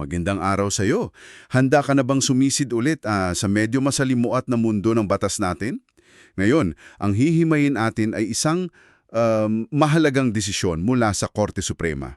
Magandang araw sa iyo. Handa ka na bang sumisid ulit ah, sa medyo masalimuat na mundo ng batas natin? Ngayon, ang hihimayin atin ay isang um, mahalagang desisyon mula sa Korte Suprema.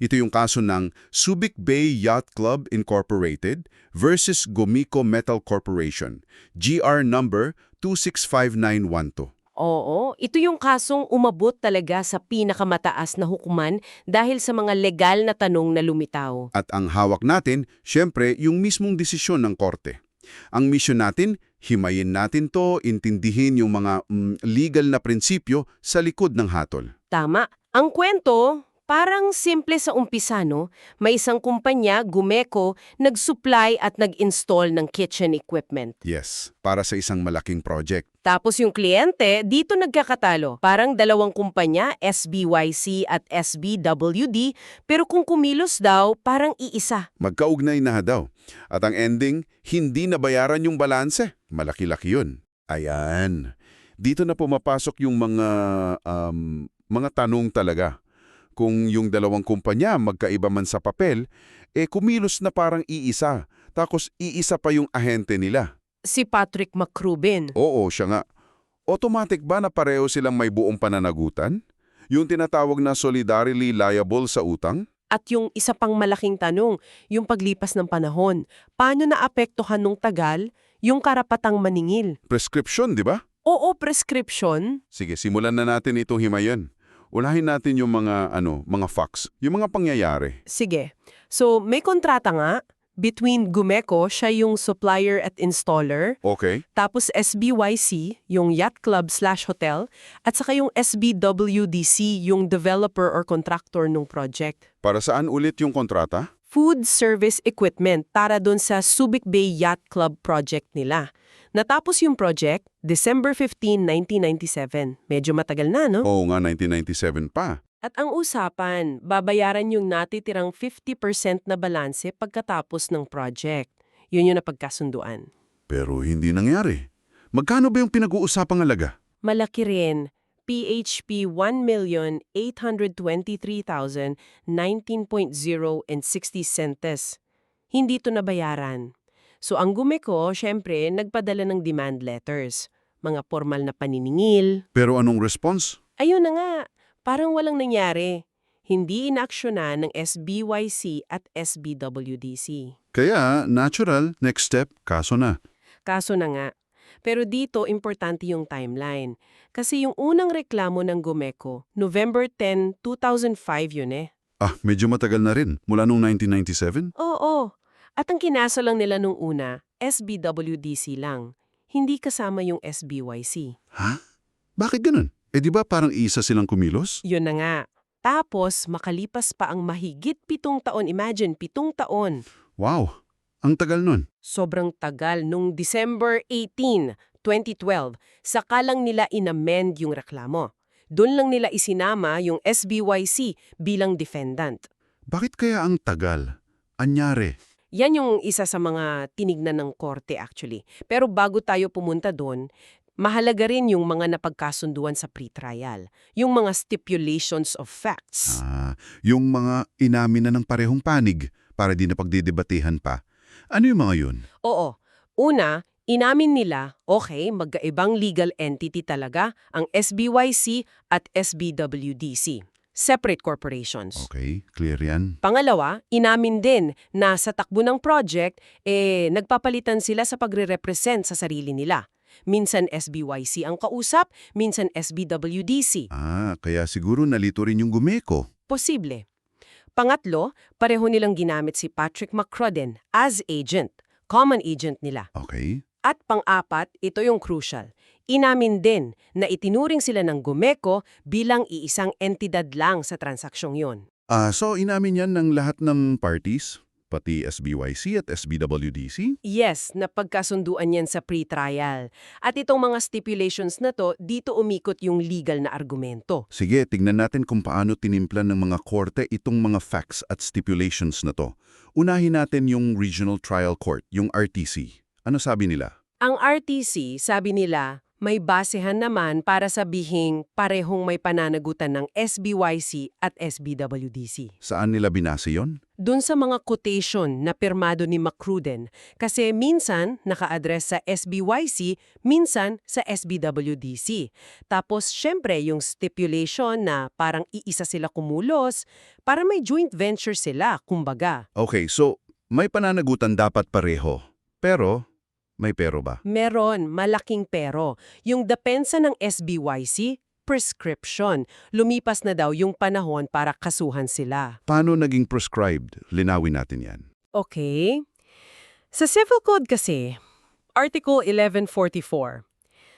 Ito yung kaso ng Subic Bay Yacht Club Incorporated versus Gomico Metal Corporation, GR number 265912. Oo, ito yung kasong umabot talaga sa pinakamataas na hukuman dahil sa mga legal na tanong na lumitaw. At ang hawak natin, syempre, yung mismong desisyon ng korte. Ang mission natin, himayin natin to, intindihin yung mga mm, legal na prinsipyo sa likod ng hatol. Tama. Ang kwento, parang simple sa umpisa, no? May isang kumpanya, Gumeco, nag-supply at nag-install ng kitchen equipment. Yes, para sa isang malaking project. Tapos yung kliyente, dito nagkakatalo. Parang dalawang kumpanya, SBYC at SBWD, pero kung kumilos daw, parang iisa. Magkaugnay na daw. At ang ending, hindi nabayaran yung balanse. Malaki-laki yun. Ayan. Dito na pumapasok yung mga, um, mga tanong talaga. Kung yung dalawang kumpanya magkaiba man sa papel, eh kumilos na parang iisa. Tapos iisa pa yung ahente nila. Si Patrick McRubin. Oo, siya nga. Automatic ba na pareho silang may buong pananagutan? Yung tinatawag na solidarily liable sa utang? At yung isa pang malaking tanong, yung paglipas ng panahon, paano naapektuhan nung tagal yung karapatang maningil? Prescription, di ba? Oo, prescription. Sige, simulan na natin itong himayan. Unahin natin yung mga ano, mga facts, yung mga pangyayari. Sige. So, may kontrata nga between Gumeco, siya yung supplier at installer, Okay? tapos SBYC, yung yacht club slash hotel, at saka yung SBWDC, yung developer or contractor ng project. Para saan ulit yung kontrata? Food service equipment para doon sa Subic Bay Yacht Club project nila. Natapos yung project, December 15, 1997. Medyo matagal na, no? Oo nga, 1997 pa. At ang usapan, babayaran yung natitirang 50% na balanse pagkatapos ng project. Yun yung napagkasunduan. Pero hindi nangyari. Magkano ba yung pinag-uusapang alaga? Malaki rin. PHP 1,823,019.0 and 60 centes. Hindi to nabayaran. So ang Gumeco, syempre, nagpadala ng demand letters. Mga formal na paniningil. Pero anong response? Ayun na nga, parang walang nangyari. Hindi inaksyonan ng SBYC at SBWDC. Kaya, natural, next step, kaso na. Kaso na nga. Pero dito, importante yung timeline. Kasi yung unang reklamo ng Gumeco, November 10, 2005 yun eh. Ah, medyo matagal na rin. Mula nung 1997? Oo. At ang kinaso lang nila nung una, SBWDC lang. Hindi kasama yung SBYC. Ha? Bakit ganun? Eh di ba parang isa silang kumilos? Yun na nga. Tapos, makalipas pa ang mahigit pitong taon. Imagine, pitong taon. Wow, ang tagal nun. Sobrang tagal. Nung December 18, 2012, saka lang nila inamend yung reklamo. Doon lang nila isinama yung SBYC bilang defendant. Bakit kaya ang tagal? Anyari? Yan yung isa sa mga tinignan ng korte actually. Pero bago tayo pumunta doon, mahalaga rin yung mga napagkasunduan sa pre-trial. Yung mga stipulations of facts. Ah, yung mga inamin na ng parehong panig para di na pagdidebatehan pa. Ano yung mga yun? Oo. Una, inamin nila, okay, magkaibang legal entity talaga ang SBYC at SBWDC. Separate corporations. Okay, clear yan. Pangalawa, inamin din na sa takbo ng project, eh, nagpapalitan sila sa pagre-represent sa sarili nila. Minsan SBYC ang kausap, minsan SBWDC. Ah, kaya siguro nalito rin yung gumeko. Posible. Pangatlo, pareho nilang ginamit si Patrick McCrudden as agent, common agent nila. Okay. At pang-apat, ito yung crucial. Inamin din na itinuring sila ng Gumeco bilang iisang entidad lang sa transaksyong yon. Ah, so inamin yan ng lahat ng parties? Pati SBYC at SBWDC? Yes, napagkasunduan yan sa pre-trial. At itong mga stipulations na to, dito umikot yung legal na argumento. Sige, tingnan natin kung paano tinimplan ng mga korte itong mga facts at stipulations na to. Unahin natin yung Regional Trial Court, yung RTC. Ano sabi nila? Ang RTC, sabi nila, may basehan naman para sabihing parehong may pananagutan ng SBYC at SBWDC. Saan nila binase yon? Doon sa mga quotation na pirmado ni Macruden kasi minsan naka-address sa SBYC, minsan sa SBWDC. Tapos syempre yung stipulation na parang iisa sila kumulos para may joint venture sila, kumbaga. Okay, so may pananagutan dapat pareho. Pero, may pero ba? Meron, malaking pero. Yung depensa ng SBYC, prescription. Lumipas na daw yung panahon para kasuhan sila. Paano naging prescribed? Linawin natin yan. Okay. Sa Civil Code kasi, Article 1144,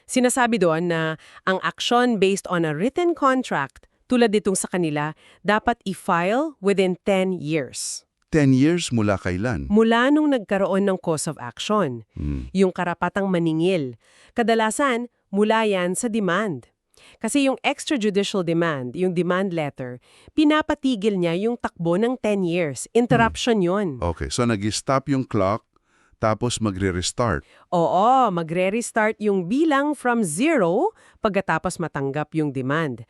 sinasabi doon na ang action based on a written contract tulad ditong sa kanila, dapat i-file within 10 years. 10 years mula kailan? Mula nung nagkaroon ng cause of action, Hmm. yung karapatang maningil. Kadalasan, mula yan sa demand. Kasi yung extrajudicial demand, yung demand letter, pinapatigil niya yung takbo ng 10 years. Interruption yun. Okay, so nag-stop yung clock, tapos magre-restart. Oo, magre-restart yung bilang from zero pagkatapos matanggap yung demand.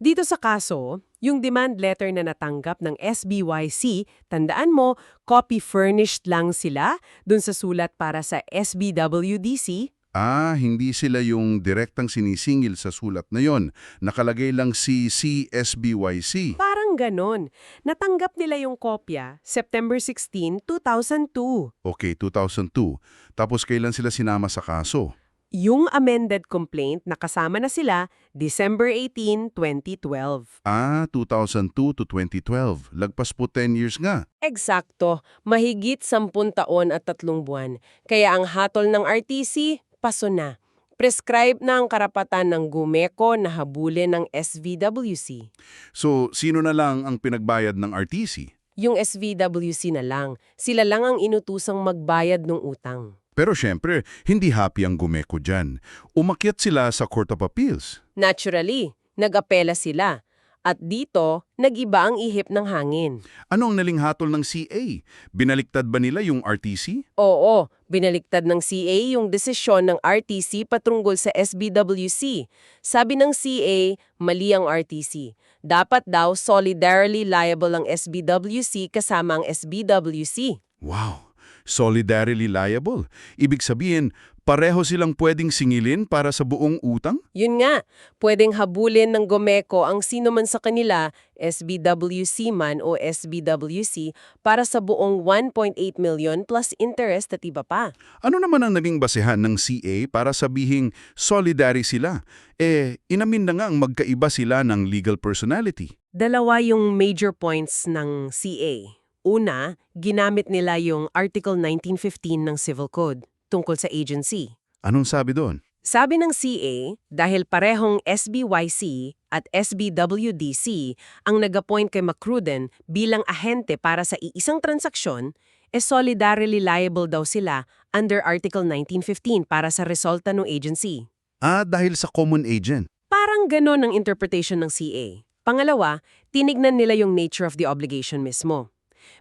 Dito sa kaso, yung demand letter na natanggap ng SBYC, tandaan mo, copy furnished lang sila dun sa sulat para sa SBWDC. Ah, hindi sila yung direktang sinisingil sa sulat na yon. Nakalagay lang si CSBYC. Parang ganon. Natanggap nila yung kopya September 16, 2002. Okay, 2002. Tapos kailan sila sinama sa kaso? Yung amended complaint nakasama na sila December 18, 2012. Ah, 2002 to 2012. Lagpas po 10 years nga. Eksakto, mahigit 10 taon at tatlong buwan. Kaya ang hatol ng RTC, paso na. Prescribe na ang karapatan ng Gumeco na habulin ng SVWC. So, sino na lang ang pinagbayad ng RTC? Yung SVWC na lang, sila lang ang inutusang magbayad ng utang. Pero syempre, hindi happy ang Gumeco dyan. Umakyat sila sa Court of Appeals. Naturally, nag-apela sila. At dito, nag-iba ang ihip ng hangin. Ano ang naling hatol ng CA? Binaliktad ba nila yung RTC? Oo, binaliktad ng CA yung desisyon ng RTC patungkol sa SBWC. Sabi ng CA, mali ang RTC. Dapat daw solidarily liable ang SBWC kasama ang SBWC. Wow! Solidarily liable. Ibig sabihin, pareho silang pwedeng singilin para sa buong utang? Yun nga, pwedeng habulin ng Gomeco ang sino man sa kanila, SBWC man o SBWC, para sa buong 1.8 million plus interest at iba pa. Ano naman ang naging basehan ng CA para sabihing solidary sila? Eh, inamin na nga ang magkaiba sila ng legal personality. Dalawa yung major points ng CA. Una, ginamit nila yung Article 1915 ng Civil Code tungkol sa agency. Anong sabi doon? Sabi ng CA, dahil parehong SBYC at SBWDC ang nag-appoint kay Macruden bilang ahente para sa iisang transaksyon, e solidarily liable daw sila under Article 1915 para sa resulta ng agency. Ah, dahil sa common agent. Parang ganon ang interpretation ng CA. Pangalawa, tinignan nila yung nature of the obligation mismo.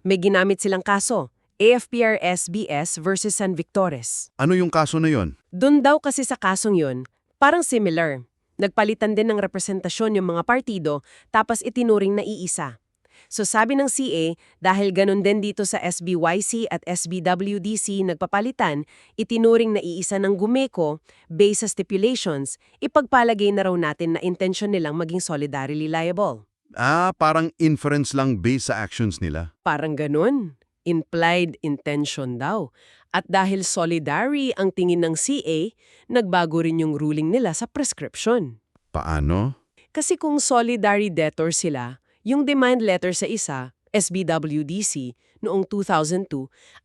May ginamit silang kaso, AFPR-SBS versus San Victores. Ano yung kaso na yon? Doon daw kasi sa kasong yun, parang similar. Nagpalitan din ng representasyon yung mga partido tapos itinuring na iisa. So sabi ng CA, dahil ganun din dito sa SBYC at SBWDC nagpapalitan, itinuring na iisa ng Gumeco, based sa stipulations, ipagpalagay na raw natin na intention nilang maging solidarily liable. Ah, parang inference lang based sa actions nila. Parang ganun. Implied intention daw. At dahil solidary ang tingin ng CA, nagbago rin yung ruling nila sa prescription. Paano? Kasi kung solidary debtor sila, yung demand letter sa isa, SBWDC, noong 2002,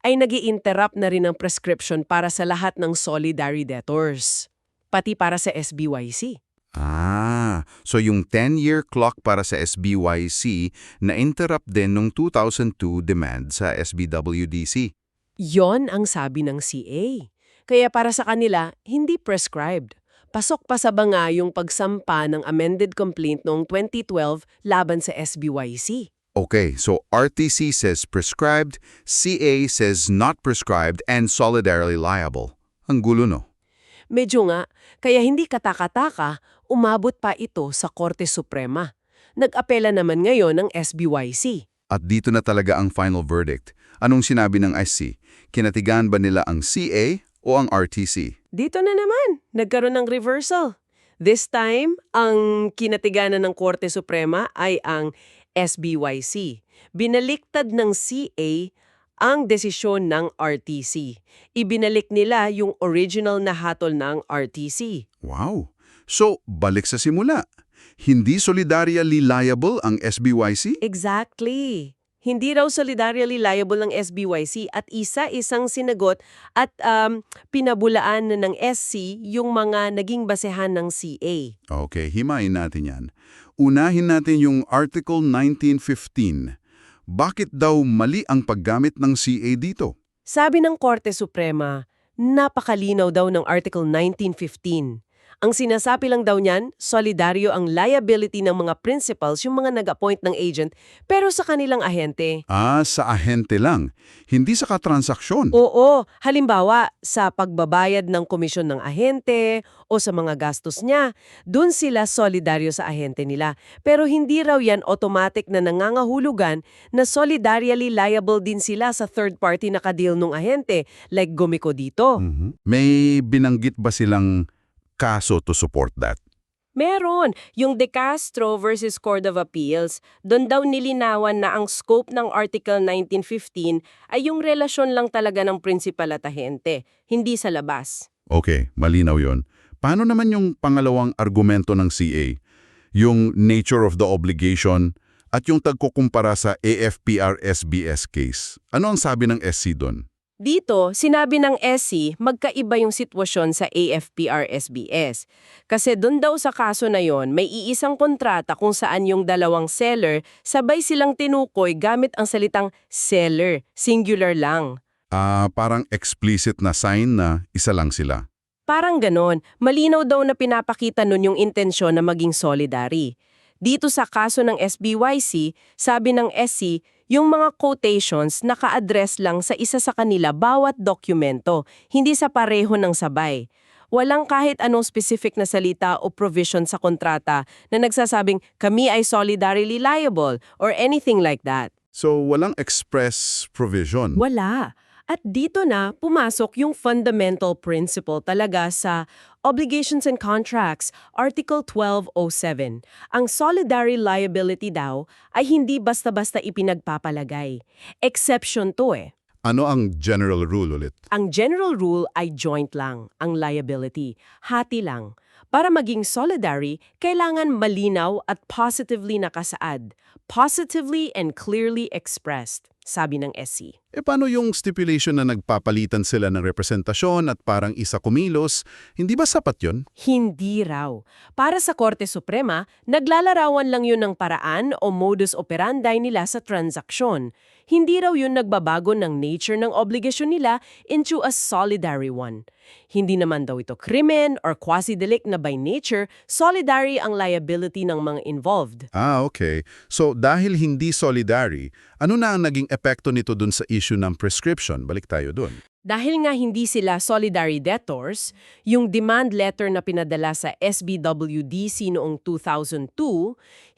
ay nag interrupt na rin ang prescription para sa lahat ng solidary debtors. Pati para sa SBYC. Ah, so yung 10-year clock para sa SBYC na-interrupt din nung 2002 demand sa SBWDC. Yon ang sabi ng CA. Kaya para sa kanila, hindi prescribed. Pasok pa sa banga yung pagsampa ng amended complaint noong 2012 laban sa SBYC. Okay, so RTC says prescribed, CA says not prescribed, and solidarily liable. Ang gulo no? Medyo nga, kaya hindi katakataka, umabot pa ito sa Korte Suprema. Nag-apela naman ngayon ng SBYC. At dito na talaga ang final verdict. Anong sinabi ng SC? Kinatigan ba nila ang CA o ang RTC? Dito na naman, nagkaroon ng reversal. This time, ang kinatiganan ng Korte Suprema ay ang SBYC. Binaliktad ng CA ang desisyon ng RTC. Ibinalik nila yung original na hatol ng RTC. Wow! So, balik sa simula. Hindi solidarily liable ang SBYC? Exactly. Hindi raw solidarily liable ng SBYC at isa-isang sinagot at um, pinabulaan na ng SC yung mga naging basehan ng CA. Okay, himayin natin yan. Unahin natin yung Article 1915. Bakit daw mali ang paggamit ng CA dito? Sabi ng Korte Suprema, napakalinaw daw ng Article 1915. Ang sinasapi lang daw niyan, solidaryo ang liability ng mga principals yung mga nag-appoint ng agent pero sa kanilang ahente. Ah, sa ahente lang, hindi sa katransaksyon. Oo, halimbawa sa pagbabayad ng komisyon ng ahente o sa mga gastos niya, dun sila solidaryo sa ahente nila. Pero hindi raw yan automatic na nangangahulugan na solidarily liable din sila sa third party na kadeal ng ahente, like Gumiko dito. Mhm. May binanggit ba silang kaso to support that? Meron, yung De Castro versus Court of Appeals, doon daw nilinawan na ang scope ng Article 1915 ay yung relasyon lang talaga ng principal at ahente, hindi sa labas. Okay, malinaw yon. Paano naman yung pangalawang argumento ng CA? Yung nature of the obligation at yung tagkukumpara sa AFPR-SBS case. Ano ang sabi ng SC doon? Dito, sinabi ng SC, magkaiba yung sitwasyon sa AFPR-SBS. Kasi doon daw sa kaso na yon, may iisang kontrata kung saan yung dalawang seller, sabay silang tinukoy gamit ang salitang seller, singular lang. Ah, parang explicit na sign na isa lang sila. Parang ganon, malinaw daw na pinapakita nun yung intensyon na maging solidary. Dito sa kaso ng SBYC, sabi ng SC, yung mga quotations naka-address lang sa isa sa kanila bawat dokumento, hindi sa pareho ng sabay. Walang kahit anong specific na salita o provision sa kontrata na nagsasabing kami ay solidarily liable or anything like that. So, walang express provision. Wala. At dito na pumasok yung fundamental principle talaga sa Obligations and Contracts, Article 1207. Ang solidary liability daw ay hindi basta-basta ipinagpapalagay. Exception to eh. Ano ang general rule ulit? Ang general rule ay joint lang, ang liability. Hati lang. Para maging solidary, kailangan malinaw at positively nakasaad. Positively and clearly expressed, sabi ng SC. E paano yung stipulation na nagpapalitan sila ng representasyon at parang isa kumilos? Hindi ba sapat yun? Hindi raw. Para sa Korte Suprema, naglalarawan lang yun ng paraan o modus operandi nila sa transaksyon. Hindi raw yun nagbabago ng nature ng obligasyon nila into a solidary one. Hindi naman daw ito krimen or quasi-delict na by nature, solidary ang liability ng mga involved. Ah, okay. So, dahil hindi solidary, ano na ang naging epekto nito dun sa issue ng prescription? Balik tayo dun. Dahil nga hindi sila solidary debtors, yung demand letter na pinadala sa SBWDC noong 2002,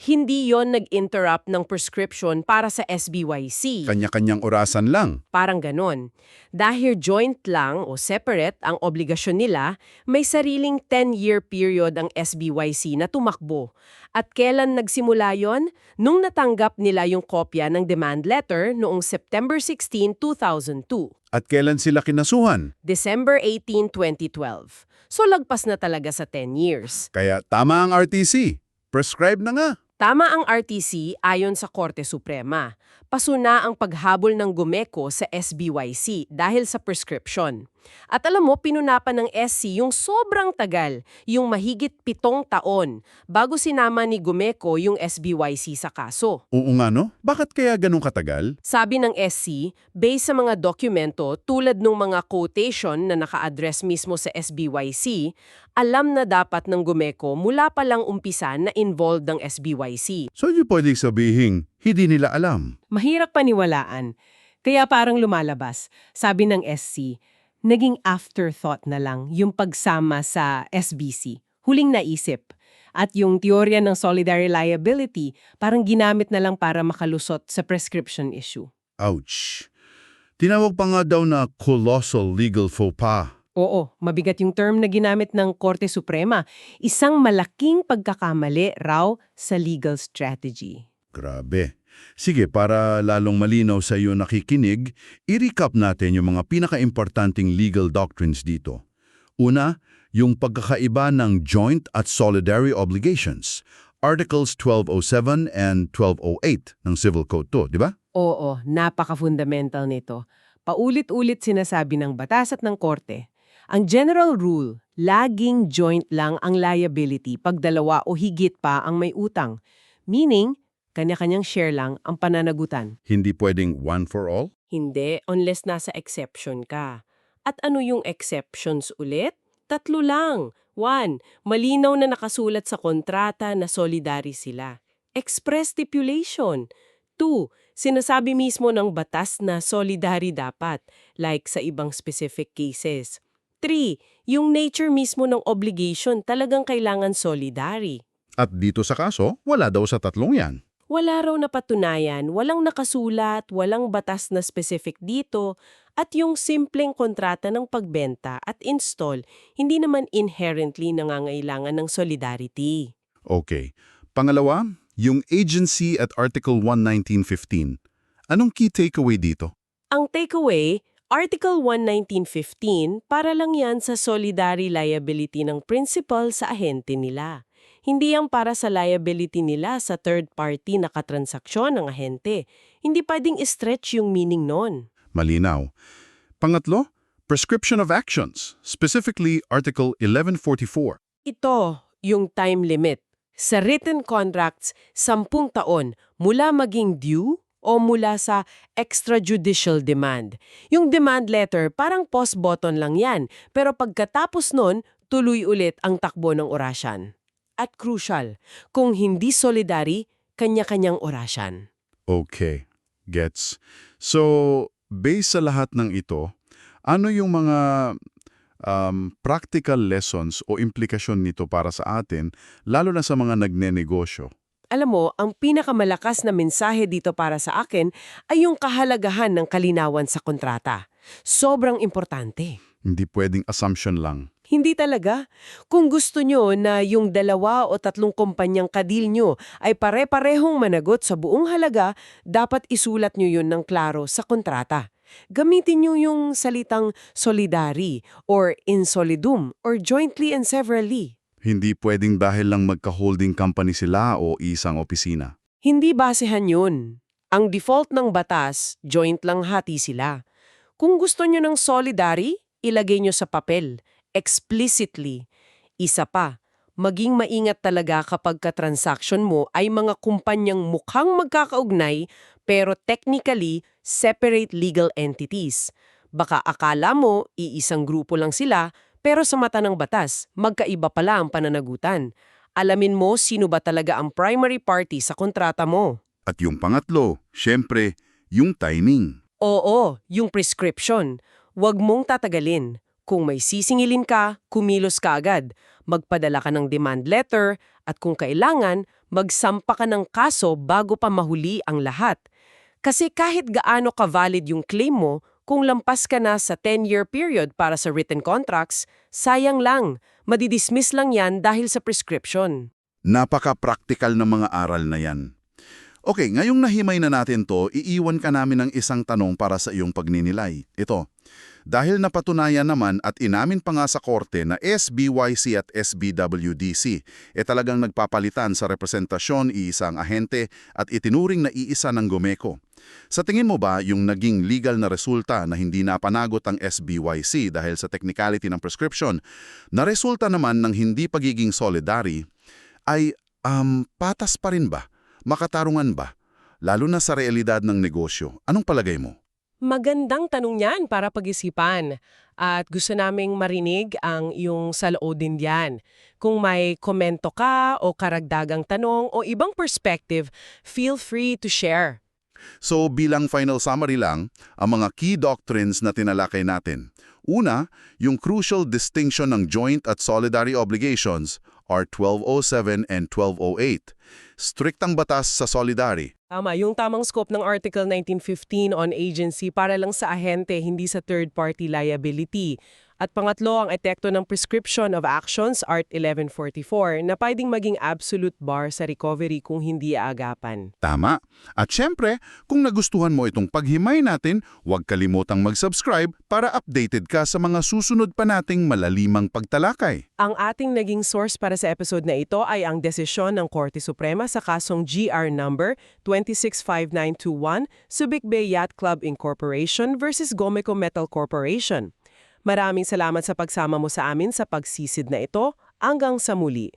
hindi yon nag-interrupt ng prescription para sa SBYC. Kanya-kanyang orasan lang. Parang ganon. Dahil joint lang o separate ang obligasyon nila, may sariling 10-year period ang SBYC na tumakbo. At kailan nagsimula yon? Nung natanggap nila yung kopya ng demand letter noong September 16, 2002. At kailan sila kinasuhan? December 18, 2012. So lagpas na talaga sa 10 years. Kaya tama ang RTC. Prescribe na nga. Tama ang RTC ayon sa Korte Suprema. Pasuna ang paghabol ng Gumeco sa SBYC dahil sa prescription. At alam mo, pinunapan ng SC yung sobrang tagal, yung mahigit pitong taon, bago sinama ni Gumeco yung SBYC sa kaso. Oo nga no? Bakit kaya ganun katagal? Sabi ng SC, based sa mga dokumento tulad ng mga quotation na naka-address mismo sa SBYC, alam na dapat ng Gumeco mula pa lang umpisa na involved ng SBYC. So, di pwedeng sabihin, hindi nila alam. Mahirap paniwalaan. Kaya parang lumalabas, sabi ng SC, naging afterthought na lang yung pagsama sa SBC. Huling naisip. At yung teorya ng solidary liability parang ginamit na lang para makalusot sa prescription issue. Ouch. Tinawag pa nga daw na colossal legal faux pas. Oo, mabigat yung term na ginamit ng Korte Suprema. Isang malaking pagkakamali raw sa legal strategy. Grabe. Sige, para lalong malinaw sa iyo nakikinig, i-recap natin yung mga pinaka-importanting legal doctrines dito. Una, yung pagkakaiba ng joint at solidary obligations. Articles 1207 and 1208 ng Civil Code to, di ba? Oo, napaka-fundamental nito. Paulit-ulit sinasabi ng batas at ng korte. Ang general rule, laging joint lang ang liability pag dalawa o higit pa ang may utang. Meaning, kanya-kanyang share lang ang pananagutan. Hindi pwedeng one for all? Hindi, unless nasa exception ka. At ano yung exceptions ulit? Tatlo lang. One, malinaw na nakasulat sa kontrata na solidary sila. Express stipulation. Two, sinasabi mismo ng batas na solidary dapat, like sa ibang specific cases. Three, yung nature mismo ng obligation talagang kailangan solidary. At dito sa kaso, wala daw sa tatlong yan. Wala raw napatunayan, walang nakasulat, walang batas na specific dito, at yung simpleng kontrata ng pagbenta at install, hindi naman inherently nangangailangan ng solidarity. Okay. Pangalawa, yung agency at Article 11915. Anong key takeaway dito? Ang takeaway, Article 11915 para lang yan sa solidary liability ng principal sa ahente nila. Hindi yan para sa liability nila sa third party na katransaksyon ng ahente. Hindi pwedeng stretch yung meaning nun. Malinaw. Pangatlo, prescription of actions, specifically Article 1144. Ito yung time limit. Sa written contracts, sampung taon mula maging due o mula sa extrajudicial demand. Yung demand letter parang post button lang yan, pero pagkatapos nun, tuloy ulit ang takbo ng orasyan. At crucial, kung hindi solidary, kanya-kanyang orasyan. Okay, gets. So, based sa lahat ng ito, ano yung mga um, practical lessons o implikasyon nito para sa atin, lalo na sa mga nagnenegosyo? Alam mo, ang pinakamalakas na mensahe dito para sa akin ay yung kahalagahan ng kalinawan sa kontrata. Sobrang importante. Hindi pwedeng assumption lang. Hindi talaga. Kung gusto nyo na yung dalawa o tatlong kumpanyang kadil nyo ay pare-parehong managot sa buong halaga, dapat isulat nyo yun ng klaro sa kontrata. Gamitin nyo yung salitang solidary or in solidum or jointly and severally. Hindi pwedeng dahil lang magka-holding company sila o isang opisina. Hindi basehan yun. Ang default ng batas, joint lang hati sila. Kung gusto nyo ng solidary, ilagay nyo sa papel, explicitly. Isa pa, maging maingat talaga kapag ka-transaction mo ay mga kumpanyang mukhang magkakaugnay pero technically separate legal entities. Baka akala mo iisang grupo lang sila pero sa mata ng batas, magkaiba pala ang pananagutan. Alamin mo sino ba talaga ang primary party sa kontrata mo. At yung pangatlo, syempre, yung timing. Oo, yung prescription. Huwag mong tatagalin. Kung may sisingilin ka, kumilos ka agad. Magpadala ka ng demand letter at kung kailangan, magsampa ka ng kaso bago pa mahuli ang lahat. Kasi kahit gaano ka-valid yung claim mo, kung lampas ka na sa 10-year period para sa written contracts, sayang lang. Madidismiss lang yan dahil sa prescription. Napaka-practical ng mga aral na yan. Okay, ngayong nahimay na natin to, iiwan ka namin ng isang tanong para sa iyong pagninilay. Ito, dahil napatunayan naman at inamin pa nga sa korte na SBYC at SBWDC e talagang nagpapalitan sa representasyon iisang ahente at itinuring na iisa ng Gomeco. Sa tingin mo ba yung naging legal na resulta na hindi napanagot ang SBYC dahil sa technicality ng prescription, na resulta naman ng hindi pagiging solidary, ay um, patas pa rin ba? Makatarungan ba? Lalo na sa realidad ng negosyo. Anong palagay mo? Magandang tanong yan para pag-isipan. At gusto naming marinig ang iyong saloodin diyan. Kung may komento ka o karagdagang tanong o ibang perspective, feel free to share. So bilang final summary lang, ang mga key doctrines na tinalakay natin. Una, yung crucial distinction ng joint at solidary obligations, R1207 and 1208. Strict ang batas sa solidary. Tama, yung tamang scope ng Article 1915 on agency para lang sa ahente, hindi sa third-party liability. At pangatlo, ang etekto ng prescription of actions, Art 1144, na pwedeng maging absolute bar sa recovery kung hindi aagapan. Tama. At syempre, kung nagustuhan mo itong paghimay natin, huwag kalimutang mag-subscribe para updated ka sa mga susunod pa nating malalimang pagtalakay. Ang ating naging source para sa episode na ito ay ang desisyon ng Korte Suprema sa kasong GR number 265921 Subic Bay Yacht Club Incorporation versus Gomeco Metal Corporation. Maraming salamat sa pagsama mo sa amin sa pagsisid na ito. Hanggang sa muli.